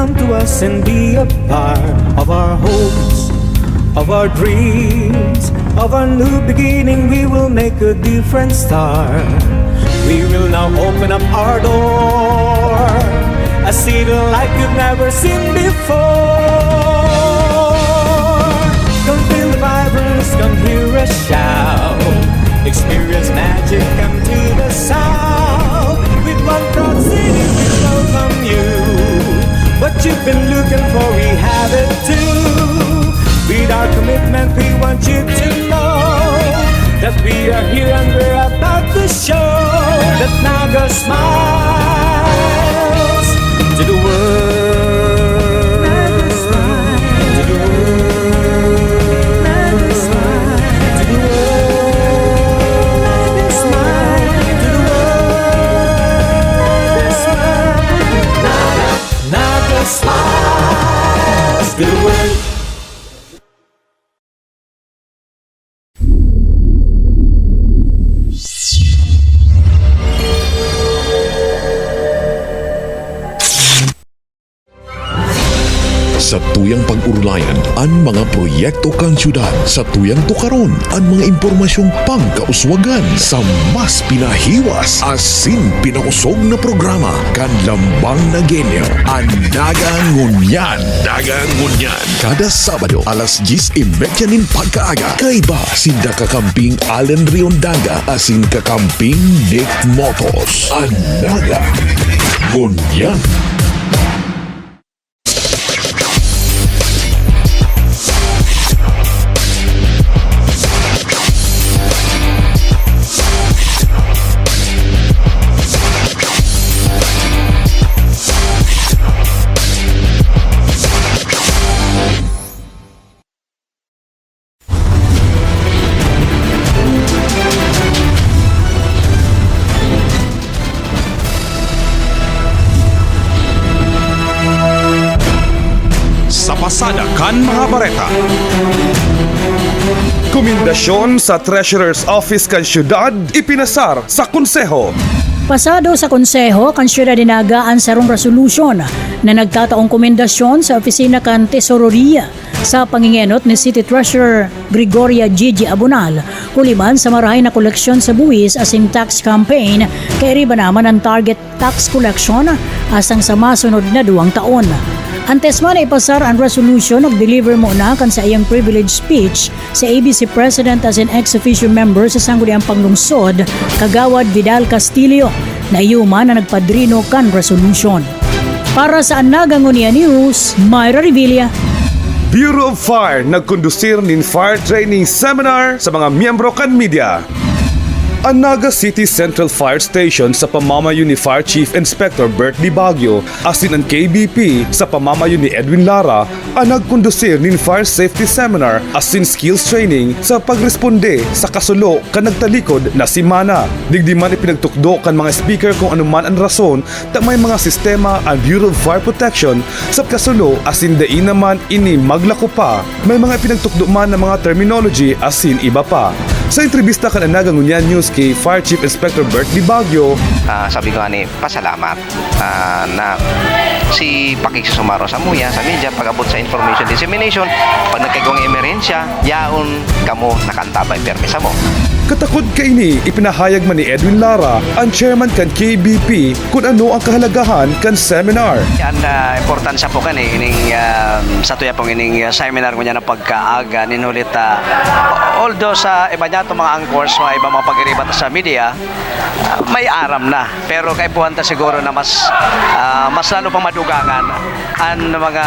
come to us and be a part of our hopes, of our dreams, of our new beginning. We will make a different start. We will now open up our door, a city like you've never seen before. Come feel the vibrance, come hear us shout. Experience magic, come to the south. With one proud city, we welcome you. What you've been looking for, we have it too. With our commitment, we want you to know that we are here and we're about to show that Naga smiles to the world. Syudad. Sa tuyang tukaron, ang mga impormasyong pangkauswagan. Sa mas pinahiwas, asin pinausog na programa. Kan lambang na genyo. Ang Dagang Ngunyan. Dagang Ngunyan. Kada Sabado, alas 10 nin pagkaaga. Kay ba, sinda kakamping Allen Riondaga, asin kakamping Nick Motos. Ang Dagang Ngunyan. Pasada kan mga bareta. Komendasyon sa Treasurer's Office kan syudad ipinasar sa konseho. Pasado sa konseho kan siyudad dinagaan sa rong resolusyon na nagtataong komendasyon sa opisina kan Tesororia sa pangingenot ni City Treasurer Gregoria Gigi Abunal kuliban sa marahay na koleksyon sa buwis asing tax campaign kay riba naman ang target tax collection asang sa masunod na duwang taon. Antes man ay pasar ang resolution, nag-deliver mo na kan sa iyang privilege speech sa ABC President as an ex-officio member sa Sangguniang Panglungsod, Kagawad Vidal Castillo, na iuman na nagpadrino kan resolution. Para sa Anagangunia News, Myra Revilla, Bureau of Fire nagkondusir nin fire training seminar sa mga miyembro kan media. Ang Naga City Central Fire Station sa pamamayo ni Fire Chief Inspector Bert Di asin ang KBP sa pamamayo ni Edwin Lara ang nagkondusir nin Fire Safety Seminar asin skills training sa pagresponde sa kasulo kan nagtalikod na si Mana. Digdi man ipinagtukdo kan mga speaker kung anuman ang rason ta may mga sistema ang Bureau of Fire Protection sa kasulo asin dai naman ini maglako pa. May mga ipinagtukdo man ng mga terminology asin iba pa. Sa entrevista kan Anaga Ngunyan News kay Fire Chief Inspector Bert Di Baguio, Ah, sabi ko ani pasalamat ah, na si pakikisumaro sa muya sa media pag-abot sa information dissemination. Pag nagkagawang emerensya yaon kamo nakantabay permisa mo katakod kaini ipinahayag man ni Edwin Lara, ang chairman kan KBP, kung ano ang kahalagahan kan seminar. yan na importansya po kan eh ining um, sa tuya pong ining uh, seminar ko niya na pagkaaga ninulit ah, although sa iba niya mga anchors mga iba mga pag-iribat sa media ah, may aram na pero kay puwanta siguro na mas ah, mas lalo pang madugangan ang mga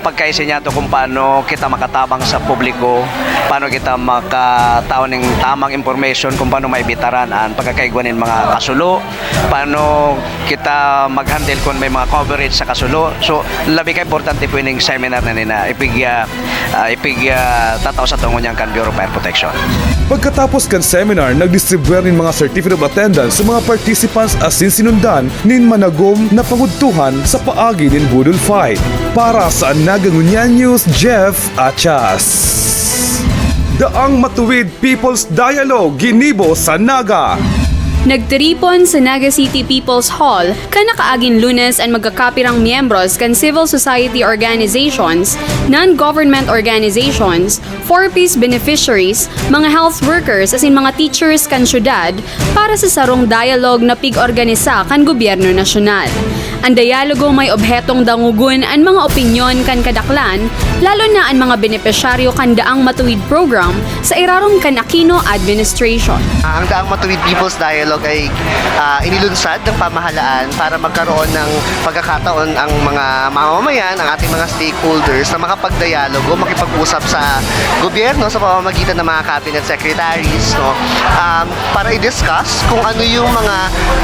pagkaisi niya to kung paano kita makatabang sa publiko paano kita makataon ng tamang information kung paano maibitaran ang pagkakaigwanin mga kasulo paano kita mag-handle kung may mga coverage sa kasulo so labi ka importante po yung seminar na nina ipig uh, ipig ah, tataw sa tungo niyang kan Bureau Fire Protection Pagkatapos kan seminar, nagdistribute nin mga certificate of attendance sa mga participants asin sinundan nin managom na pangudtuhan sa paagi nin Budol Fight. Para sa Nagangunyan News, Jeff Achas. Daang Matuwid People's Dialogue Ginibo sa Naga. Nagtiripon sa Naga City People's Hall kan nakaaging lunes ang magkakapirang miyembros kan civil society organizations, non-government organizations, four-piece beneficiaries, mga health workers as in mga teachers kan syudad para sa sarong dialogue na pig-organisa kan gobyerno nasyonal. Ang dialogo may obhetong dangugon ang mga opinyon kan kadaklan, lalo na ang mga benepisyaryo kan daang matuwid program sa irarong kan Aquino administration. Ah, ang Daang Matuwid People's Dialogue ay ah, inilunsad ng pamahalaan para magkaroon ng pagkakataon ang mga mamamayan, ang ating mga stakeholders na makapagdialogo, makipag-usap sa gobyerno sa pamamagitan ng mga cabinet secretaries no, um, para i-discuss kung ano yung mga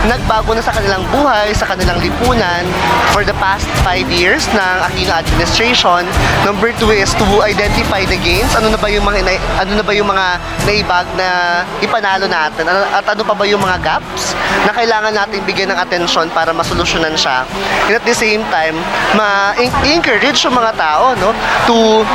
nagbago na sa kanilang buhay, sa kanilang lipunan for the past five years ng Aquino administration. Number two is to identify the gains. Ano na ba yung mga ano na ba yung mga naibag na ipanalo natin Ano- at ano pa ba yung mga gaps na kailangan natin bigyan ng atensyon para masolusyonan siya. And at the same time, ma-encourage yung mga tao no to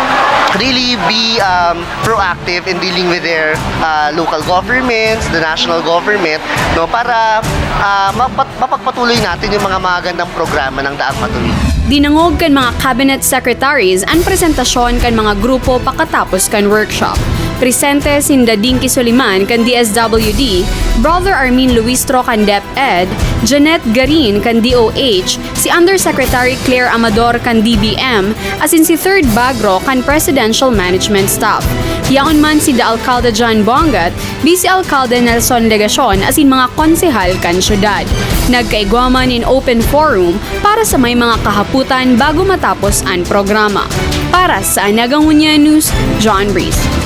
really be um, proactive in dealing with their uh, local governments, the national government, no para uh, mapat- mapagpatuloy natin yung mga magandang programa ng Daang Matuloy. Dinangog kan mga cabinet secretaries ang presentasyon kan mga grupo pakatapos kan workshop. Presente sinda Dinky Soliman kan DSWD, Brother Armin Luistro kan DepEd, Janet Garin kan DOH, si Undersecretary Claire Amador kan DBM, asin si Third Bagro kan Presidential Management Staff. Yaon man si Da Alcalde John Bongat, Vice Alcalde Nelson Legacion asin mga konsehal kan syudad. Nagkaigwaman in open forum para sa may mga kahaputan bago matapos ang programa. Para sa Nagangunya News, John Breeze.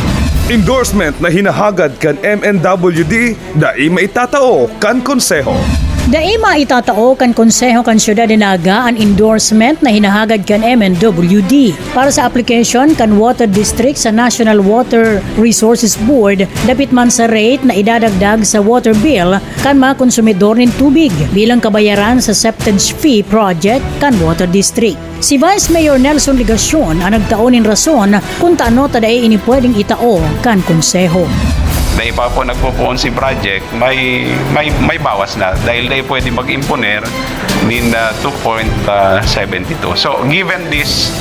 Endorsement na hinahagad kan MNWD na maitatao kan konseho. Daima itatao kan Konseho kan Syudad de Naga ang endorsement na hinahagad kan MNWD para sa application kan Water District sa National Water Resources Board dapit man sa rate na idadagdag sa water bill kan mga konsumidor ng tubig bilang kabayaran sa septage fee project kan Water District. Si Vice Mayor Nelson Ligacion ang nagtaon ng rason kung taano taday ini pwedeng itao kan Konseho. Dahil pa po nagpupuon si project, may, may, may bawas na dahil dahil pwede mag-imponer uh, 2.72. So, given these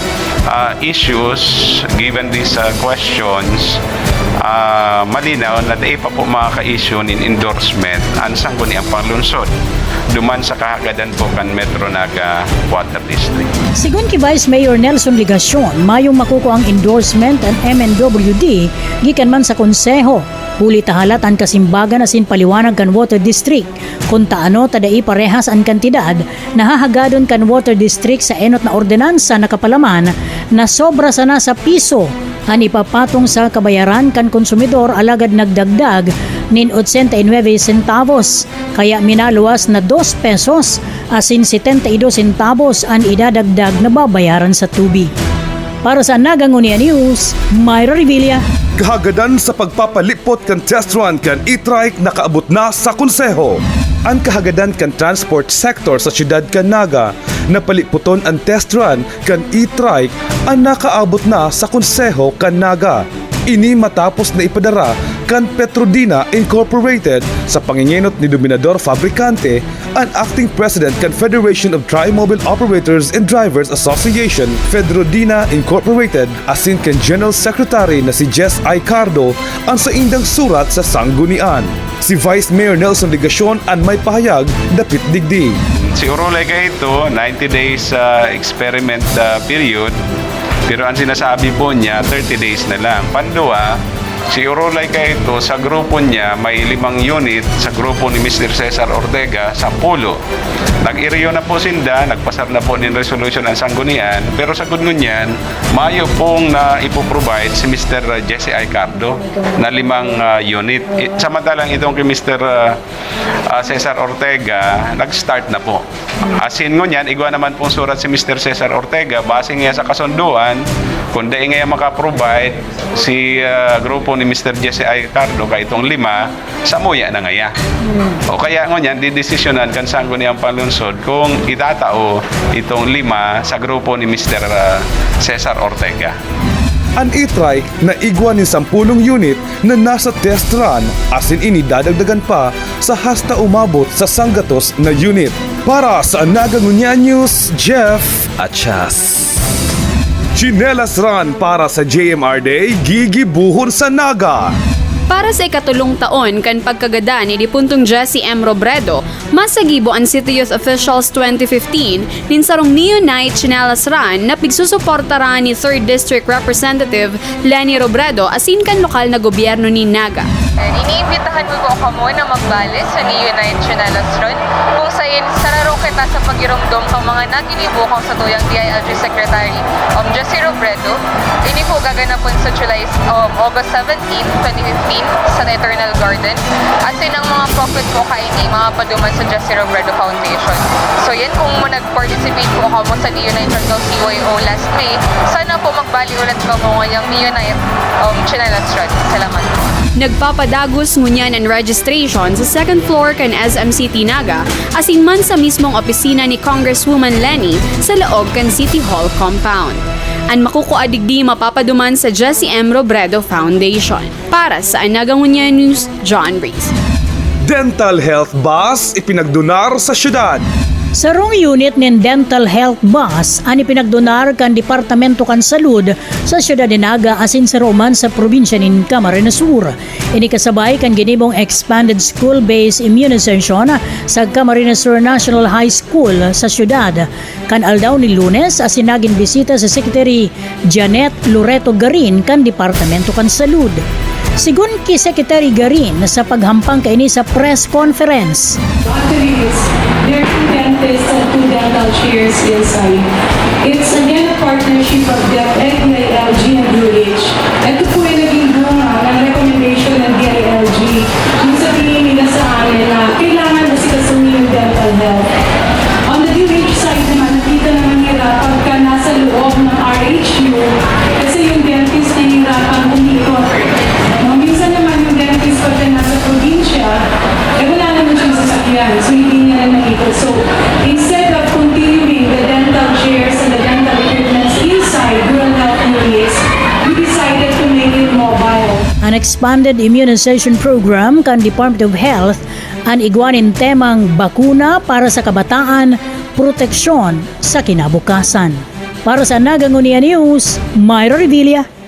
uh, issues, given these uh, questions, uh, malinaw na dahil pa po makaka-issue nin endorsement ang sangguni ang panglunsod duman sa kahagadan po kan Metro Naga Water District. Sigun ki Vice Mayor Nelson Ligacion, mayong makuko ang endorsement ang MNWD gikan man sa konseho. Huli tahalat ang kasimbagan asin paliwanag kan Water District kung taano tadai parehas ang kantidad na hahagadon kan Water District sa enot na ordinansa na kapalaman na sobra sana sa piso ang ipapatong sa kabayaran kan konsumidor alagad nagdagdag nin 89 centavos kaya minaluwas na 2 pesos asin 72 centavos ang idadagdag na babayaran sa tubig. Para sa Nagangunia News, Myra Revilla. Kahagadan sa pagpapalipot kan test run kan e-trike nakaabot na sa konseho. Ang kahagadan kan transport sector sa siyudad kan Naga na paliputon ang test run kan e-trike ang nakaabot na sa konseho kan Naga. Ini matapos na ipadara kan Petrodina Incorporated sa pangingenot ni Dominador Fabricante ang acting president kan Federation of Tri-Mobile Operators and Drivers Association Fedrodina Incorporated asin kan General Secretary na si Jess I. Cardo ang sa indang surat sa sanggunian. Si Vice Mayor Nelson Ligacion ang may pahayag dapit digdig. Siguro like ito, 90 days uh, experiment uh, period. Pero ang sinasabi po niya, 30 days na lang. Pandua, si Urolay ito, sa grupo niya, may limang unit sa grupo ni Mr. Cesar Ortega sa Pulo. Nag-iriyo na po sinda, nagpasar na po ng resolution ang sanggunian, pero sa gungunyan, mayo pong na ipoprovide si Mr. Jesse I. Cardo na limang uh, unit. Samantalang itong kay Mr. uh, uh, Cesar Ortega, nag-start na po. Asin ngunyan, igwa naman pong surat si Mr. Cesar Ortega, base nga sa kasunduan, kung dahil nga makaprovide si uh, grupo ni Mr. Jesse I. Cardo kay itong lima, sa muya na ngaya. O kaya ngunyan, didesisyonan kan saan ko niyang palunsod kung itatao itong lima sa grupo ni Mr. uh, Cesar Ortega. An itry na igwa ni sampulong unit na nasa test run as in inidadagdagan pa sa hasta umabot sa sanggatos na unit. Para sa Naga Ngunya News, Jeff Achas. Chinelas Run para sa JMR Day, Gigi Buhon sa Naga. Para sa ikatulong taon kan pagkagada ni Dipuntong Jesse M. Robredo, masagibo ang City Youth Officials 2015 nin sarong Night Chinelas Run na pigsusuportaran ni 3rd District Representative Lenny Robredo asin kan lokal na gobyerno ni Naga. Iniimbitahan mo po kamo na magbali sa Neo Night Chinelas Run kung sayin sararo kita sa pagirumdom kang mga naginibukang sa tuyang DILG Secretary um, Jesse Robredo. Ini po gaganapon sa July um, August 17, 2015 sa Eternal Garden. At sin ang mga profit po kay ni mga paduman sa Jesse Robredo Foundation. So yan kung mo nag-participate po kamo sa Neo Night Run CYO last May, sana po magbali ulit kamo ngayong Neo Night um. Salamat. Nagpapadagos ngunyan ang registration sa second floor kan SMCT Naga asin man sa mismong opisina ni Congresswoman Lenny sa loob kan City Hall compound. Ang makukuadigdi mapapaduman sa Jesse M. Robredo Foundation. Para sa Anaga Ngunya News, John Reese. Dental Health Bus ipinagdunar sa syudad. Sarong unit nin dental health bus ani pinagdonar kan Departamento kan Salud sa siyudad de Naga asin sa Roman sa probinsya nin Camarines Sur. Ini kasabay kan ginibong expanded school-based immunization sa Camarines Sur National High School sa siyudad. Kan aldaw ni Lunes asin naging bisita sa Secretary Janet Loreto Garin kan Departamento kan Salud. Sigun ki Secretary Garin sa paghampang kaini sa press conference. Actually, about shares insight. Um, it's again a part expanded immunization program kan Department of Health ang igwanin temang bakuna para sa kabataan, proteksyon sa kinabukasan. Para sa Nagangunia News, Myra Revilla.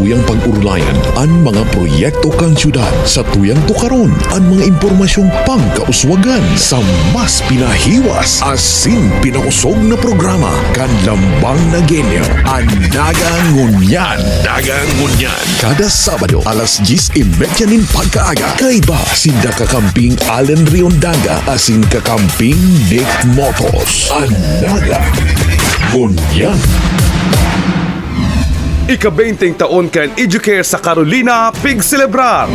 Tuyang pag-urlayan, ang mga proyekto kang syudad. Sa tuyang tukaron, ang mga impormasyong pangkauswagan. Sa mas pinahiwas, asin pinausog na programa. Kan lambang na genyo. Ang Dagang Ngunyan. Dagang Ngunyan. Kada Sabado, alas 10.30 nin pagkaaga. Kay ba, sinda kakamping Allen Riondaga, asin kakamping Nick Motos. Ang Dagang Ngunyan. Ika-20 taon kan Educare sa Carolina, Pig Celebrar.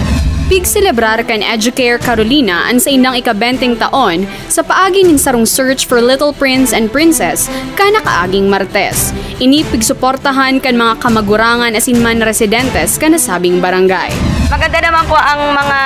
Pig celebrar kan Educare Carolina ang sa inang ikabenteng taon sa paagi nin sarong search for Little Prince and Princess kana kaaging Martes. Ini pigsuportahan kan mga kamagurangan asin man residentes kana sabing barangay. Maganda naman po ang mga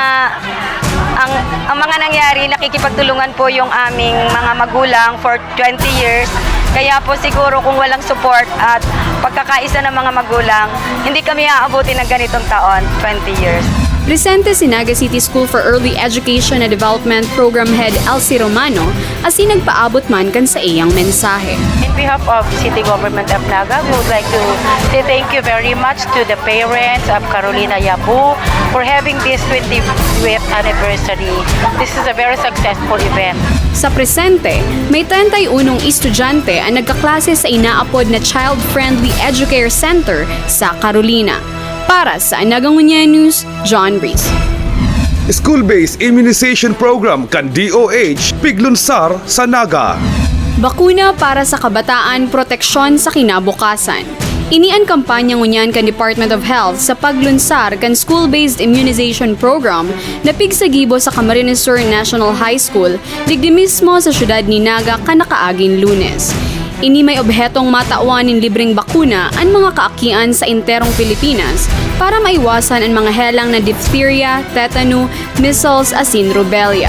ang, ang mga nangyari, nakikipagtulungan po yung aming mga magulang for 20 years. Kaya po siguro kung walang support at pagkakaisa ng mga magulang, hindi kami aabuti ng ganitong taon, 20 years. Presente si Naga City School for Early Education and Development Program Head Elsie Romano asin nagpaabot man kan sa iyang mensahe. In behalf of City Government of Naga, we would like to say thank you very much to the parents of Carolina Yabu for having this 25th anniversary. This is a very successful event. Sa presente, may 31 estudyante ang nagkaklase sa inaapod na Child Friendly Educare Center sa Carolina. Para sa Nagangunya News, John Reese. School-based immunization program kan DOH, Piglunsar sa Naga. Bakuna para sa kabataan proteksyon sa kinabukasan. Ini ang kampanya ngunyan kan Department of Health sa paglunsar kan school-based immunization program na pigsagibo sa Camarines Sur National High School digdi mismo sa syudad ni Naga kanakaaging lunes. Ini may obhetong matawan ng libreng bakuna ang mga kaakian sa interong Pilipinas para maiwasan ang mga helang na diphtheria, tetano, measles, asin rubella.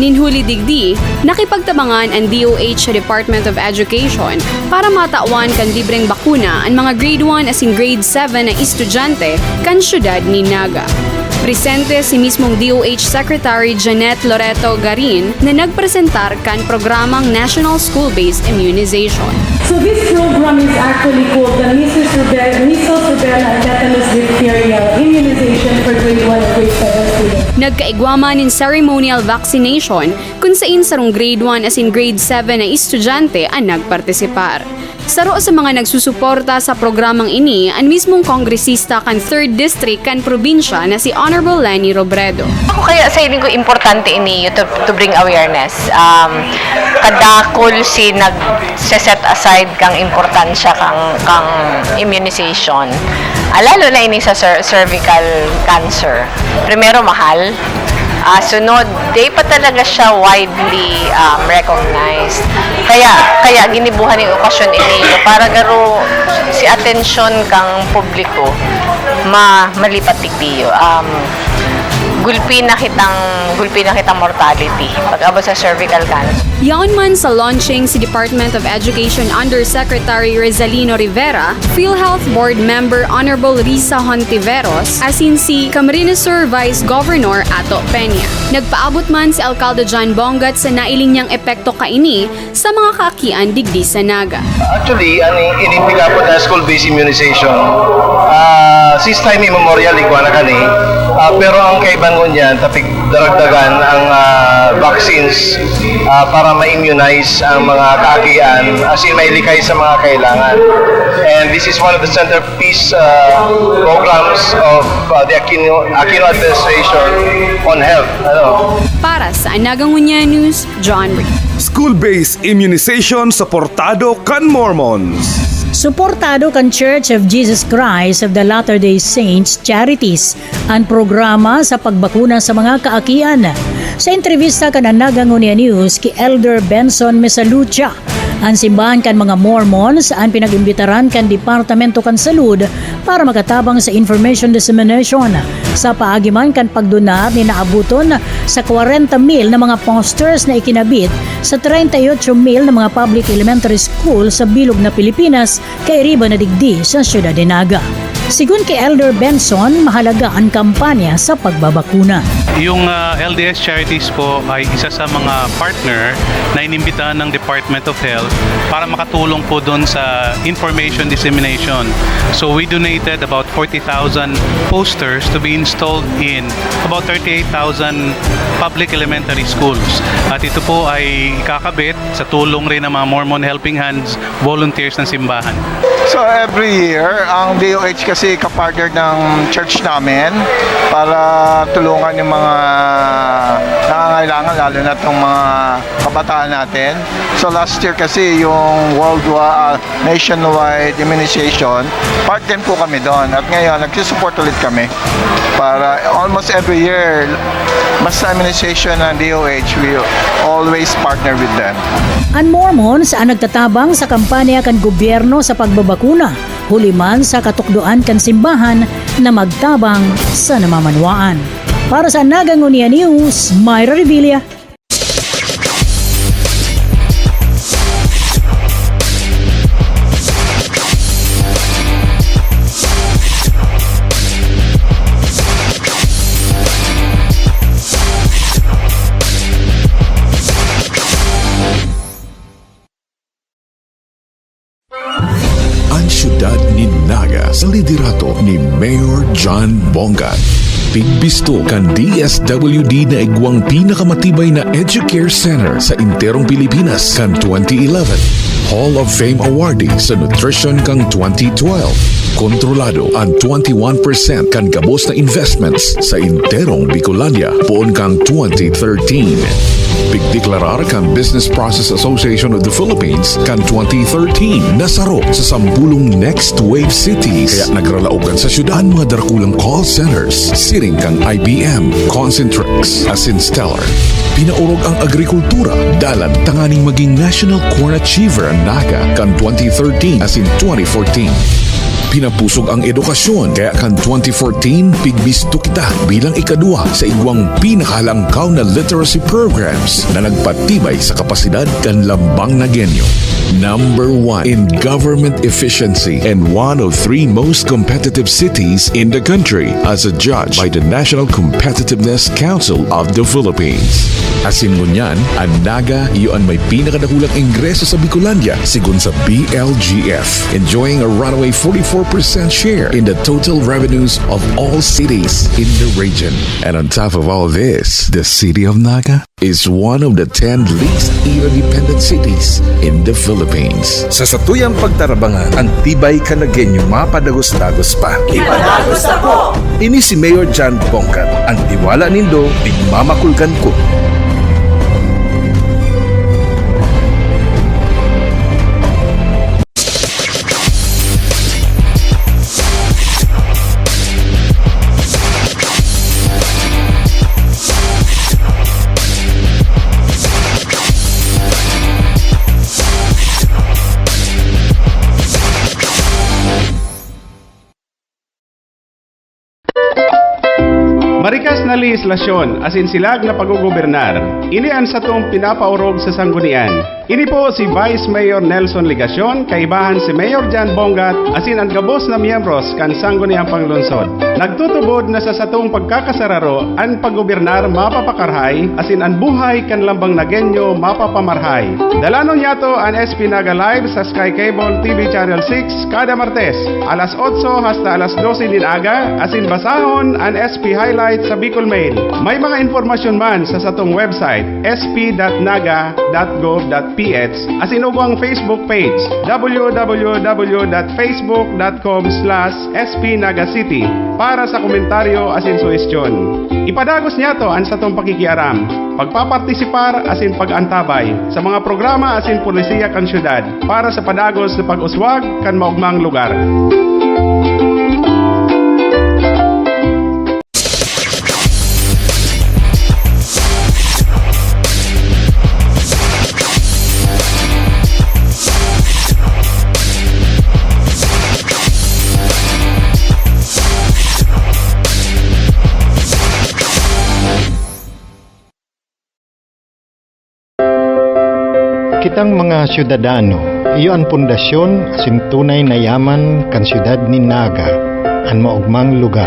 Ninhuli digdi, nakipagtabangan ang DOH sa Department of Education para matawan kan libreng bakuna ang mga grade 1 as in grade 7 na estudyante kan syudad ni Naga. Presente si mismong DOH Secretary Janet Loreto Garin na nagpresentar kan programang National School-Based Immunization. So this program is actually called the Measles, Rubella, Measles, Rubella, and Tetanus Diphtheria Immunization for grade 1 and grade 7 students. Nagkaigwaman in ceremonial vaccination kung sain sarong grade 1 as in grade 7 na estudyante ang nagpartisipar. Saro sa mga nagsusuporta sa programang ini ang mismong kongresista kan 3rd District kan probinsya na si Honorable Lenny Robredo. Ako kaya sa ining ko importante ini to, to bring awareness. Um, kadakol si nag set aside kang importansya kang kang immunization. Ah, lalo na ini sa cer- cervical cancer. Primero mahal. Ah, sunod, di pa talaga siya widely um, recognized. Kaya kaya ginibuhan yung okasyon ini para garo si atensyon kang publiko ma malipat tigdiyo. Um, gulpi na kitang gulpi na kitang mortality pag abot sa cervical cancer. Yaon man sa launching si Department of Education Undersecretary Rezalino Rivera, PhilHealth Board Member Honorable Risa Hontiveros, asin si Camarines Sur Vice Governor Ato Peña. Nagpaabot man si Alcalde John Bongat sa nailing niyang epekto kaini sa mga kaakian digdi sa Naga. Actually, ang inimpiga po na school-based immunization, ah since time immemorial, iguana na kani, Ah, pero ang kaiban ko niyan, tapik daragdagan ang ah, vaccines ah, para ma-immunize ang mga kaakian, as in mailikay sa mga kailangan. And this is one of the centerpiece ah, programs of ah, the Aquino, Aquino administration on health. Ano? Para sa Anagangunya News, John Reed. School-based immunization sa Portado kan Mormons. Suportado kan Church of Jesus Christ of the Latter-day Saints Charities ang programa sa pagbakuna sa mga kaakian. Sa entrevista kan Nagangunia News ki Elder Benson Mesalucha, ang simbahan kan mga Mormons ang pinag-imbitaran kan Departamento kan Salud para makatabang sa information dissemination sa paagiman kan pagdonar ni naabuton sa 40 mil na mga posters na ikinabit sa 38 mil na mga public elementary school sa bilog na Pilipinas kay Riba na digdi sa Ciudad de Naga. Sigun kay Elder Benson, mahalaga ang kampanya sa pagbabakuna. Yung ah, LDS Charities po ay isa sa mga partner na inimbitahan ng Department of Health para makatulong po doon sa information dissemination. So we donated about 40,000 posters to be installed in about 38,000 public elementary schools. At ito po ay kakabit sa tulong rin ng mga Mormon Helping Hands volunteers ng simbahan. So every year, ang DOH kasi kapartner ng church namin para tulungan yung mga nangangailangan lalo na itong mga kabataan natin. So last year kasi yung worldwide, nationwide immunization, part din po kami doon. At ngayon, nagsusupport ulit kami para almost every year, basta immunization ng DOH, we always partner with them. Ang Mormons ang nagtatabang sa kampanya kan gobyerno sa pagbabakuna, huli man sa katukdoan kan simbahan na magtabang sa namamanwaan. Para sa Nagangunia News, Myra Revilla. Liderato ni Mayor John Bongat. Pigbisto kan DSWD na igwang pinakamatibay na Educare Center sa Interong Pilipinas kan 2011. Hall of Fame awardee sa Nutrition kang 2012. Kontrolado ang 21% kan gabos na investments sa interong Bicolania poon kang 2013. Pigdeklarar kan Business Process Association of the Philippines kan 2013 nasaro sa sampulong Next Wave Cities kaya nagralaogan sa syudad mga darkulang call centers siring kang IBM, Concentrix, as in Stellar. Pinaurog ang agrikultura dalan tanganing maging National Corn Achiever ang NAGA kan 2013 as in 2014. Pinapusog ang edukasyon kaya kan 2014 pigbisto kita bilang ikadua sa igwang pinakalangkaw na literacy programs na nagpatibay sa kapasidad kan lambang na genyo. Number one in government efficiency and one of three most competitive cities in the country as a judge by the National Competitiveness Council of the Philippines. Asin ngunyan, ang Naga iyon may pinakadakulang ingreso sa Bicolandia sigun sa BLGF, enjoying a runaway 44% share in the total revenues of all cities in the region. And on top of all this, the city of Naga is one of the 10 least independent cities in the Philippines. Sa satuyang pagtarabangan, ang tibay kanagenyo mapadagos-dagos pa. Ipadagos na po! Ini si Mayor John Bongkat, ang tiwala nindo, bigmamakulkan ko. Legislasyon as in silag na paggugobernar. Ini ang satong pinapaurog sa sanggunian. Ini po si Vice Mayor Nelson Ligacion, kaibahan si Mayor Jan Bongat, asin ang gabos na miyembros kan sangguniang panglungsod. Nagtutubod na sa satong pagkakasararo ang paggobernar mapapakarhay, asin ang buhay kan lambang nagenyo mapapamarhay. Dalanon yato ang SP Naga Live sa Sky Cable TV Channel 6 kada Martes, alas 8 hasta alas 12 din aga, asin basahon ang SP Highlight sa Bicol Mail. May mga informasyon man sa satong website sp.naga.gov.ph asin ugo ang Facebook page www.facebook.com slash spnagacity para sa komentaryo asin suhestyon. Ipadagos niya to ang satong pakikiaram, pagpapartisipar asin pagantabay sa mga programa asin polisiya kan syudad para sa padagos na pag-uswag kan maugmang lugar. Kitang mga syudadano, iyo ang pundasyon asin tunay na yaman kan syudad ni Naga, ang maugmang lugar.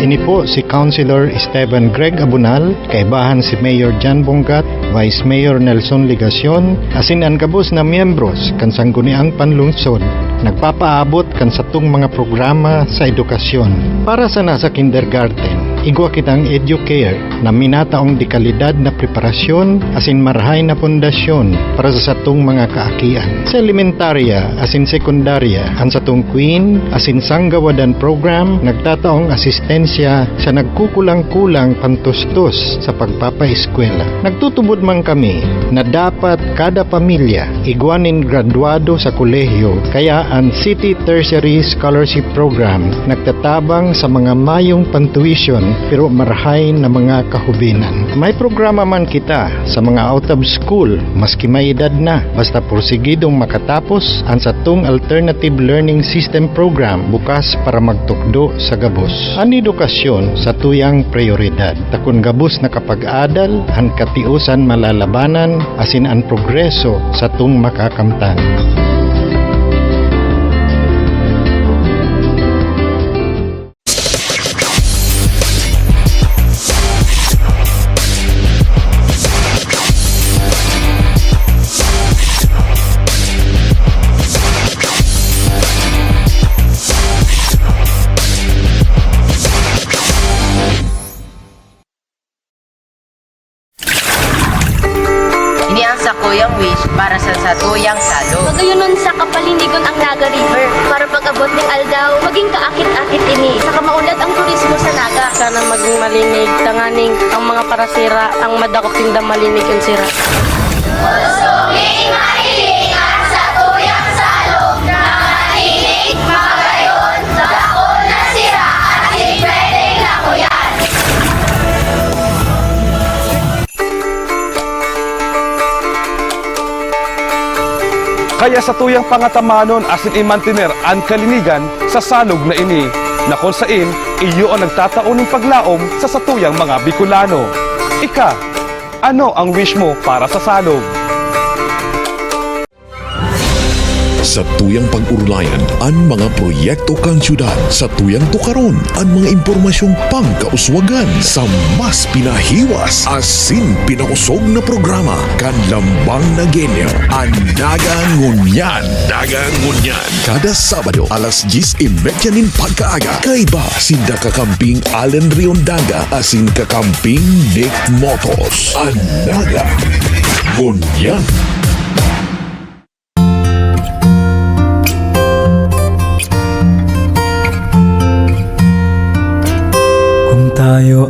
Ini po si Councilor Esteban Greg Abunal, kaibahan si Mayor Jan Bongat, Vice Mayor Nelson Ligacion, asin ang kabos na miyembros kan sangguniang panlungsod, nagpapaabot kan satong mga programa sa edukasyon. Para sa nasa kindergarten, igwa kitang EduCare na minataong dekalidad na preparasyon asin marhay na pundasyon para sa satong mga kaakian. Sa elementarya asin sekundarya, ang satong Queen asin Sanggawadan program nagtataong asistensya sa nagkukulang-kulang pantustos sa pagpapaeskwela. Nagtutubod man kami na dapat kada pamilya igwanin graduado sa kolehiyo kaya ang City Tertiary Scholarship Program nagtatabang sa mga mayong pantuition pero marhay na mga kahubinan. May programa man kita sa mga out of school maski may edad na basta porsigidong makatapos ang satong Alternative Learning System Program bukas para magtukdo sa gabos. Ang edukasyon sa tuyang prioridad. Takon gabos na kapag-adal, ang katiusan malalabanan asin ang progreso sa tung makakamtan. tinda malinig yung sira. Puso, may mahilingan sa tuyang salong na malinig magayon. Dako na sira at di pwedeng lakuyan. Kaya sa tuyang pangatamanon asin imantiner ang kalinigan sa salog na ini na kung saan iyo ang nagtataon ng paglaom sa satuyang mga Bicolano. Ika, ano ang wish mo para sa salog? Sa tuyang pag-urulayan, ang mga proyekto kang syudad. Sa tuyang tukaron, ang mga impormasyong pangkauswagan. Sa mas pinahiwas, asin pinakusog na programa. Kan lambang na genyo. Ang Dagangunyan. Dagangunyan. Kada Sabado, alas 10.30 nin pagkaaga. Kaiba, sinda kakamping Allen Riondaga, asin kakamping Nick Motos. Ang Daga. Ngunyan.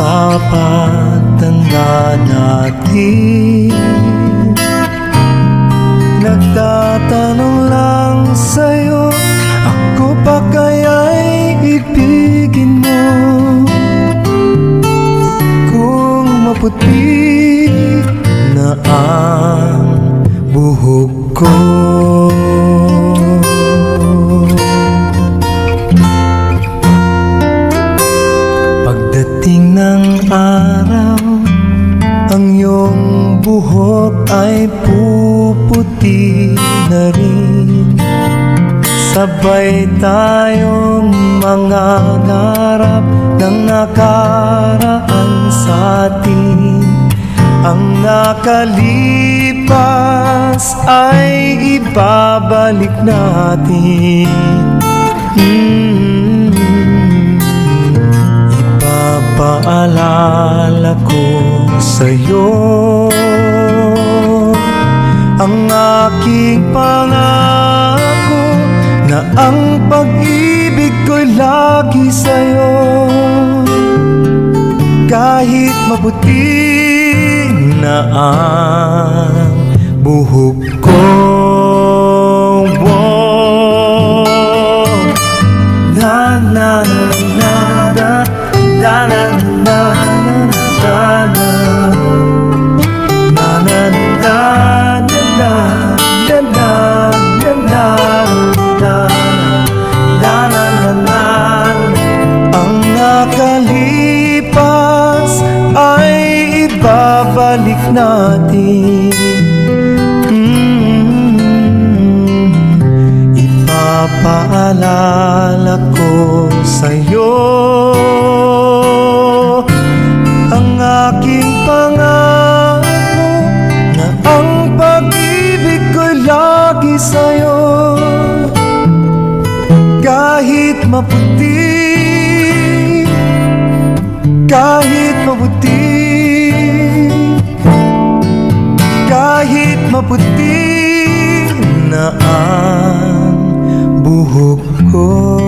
Sa pagtanda natin. Nagtatanong lang sa'yo Ako pa kaya'y ibigin mo? Kung maputi na ang buhok ko Sabay tayong mga ngarap ng nakaraan sa atin. Ang nakalipas ay ibabalik natin. Mm. Ipapaalala ko sa'yo Ang aking pangako Ang pag-ibig ko'y lagi sa'yo. Kahit mabuti na ang mabuti. Kahit maputi na ang buhok ko.